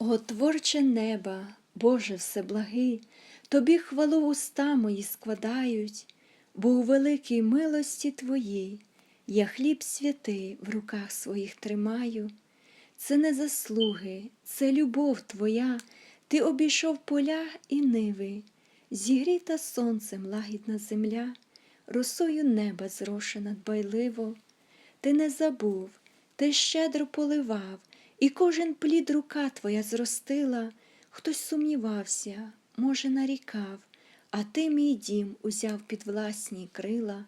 О, творче неба, Боже всеблагий, Тобі хвалу уста мої складають, бо у великій милості Твоїй я хліб святий в руках своїх тримаю. Це не заслуги, це любов Твоя, Ти обійшов поля і ниви, зігріта сонцем лагідна земля, росою неба зрошена дбайливо. Ти не забув, ти щедро поливав, і кожен плід рука твоя зростила, хтось сумнівався, може, нарікав, а ти мій дім узяв під власні крила.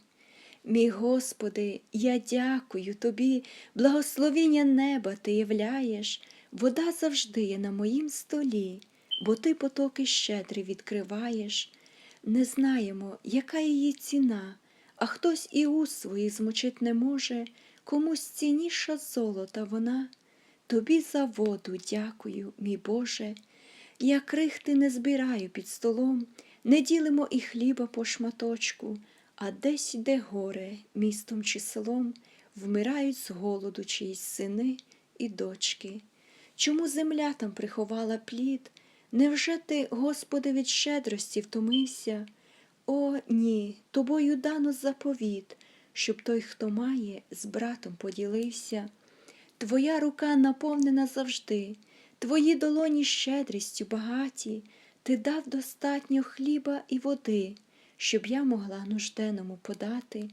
Мій Господи, я дякую тобі, благословіння неба ти являєш, вода завжди є на моїм столі, бо ти потоки щедрі відкриваєш. Не знаємо, яка її ціна, а хтось і уст свої змочить не може, комусь цінніша золота вона. Тобі за воду дякую, мій Боже. Я крихти не збираю під столом, не ділимо і хліба по шматочку, а десь йде горе, містом чи селом, вмирають з голоду чиїсь сини і дочки. Чому земля там приховала плід? Невже ти, Господи, від щедрості втомився? О, ні, тобою дано заповіт, щоб той, хто має, з братом поділився. Твоя рука наповнена завжди, твої долоні щедрістю багаті, ти дав достатньо хліба і води, щоб я могла нужденному подати.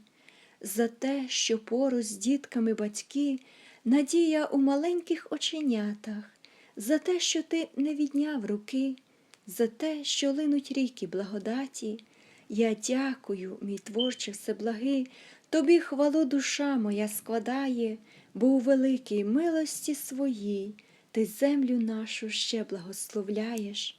За те, що поруч з дітками батьки, надія у маленьких оченятах, за те, що ти не відняв руки, за те, що линуть ріки благодаті. Я дякую, мій творче всеблагий, тобі хвалу душа моя складає, бо у великій милості своїй ти землю нашу ще благословляєш.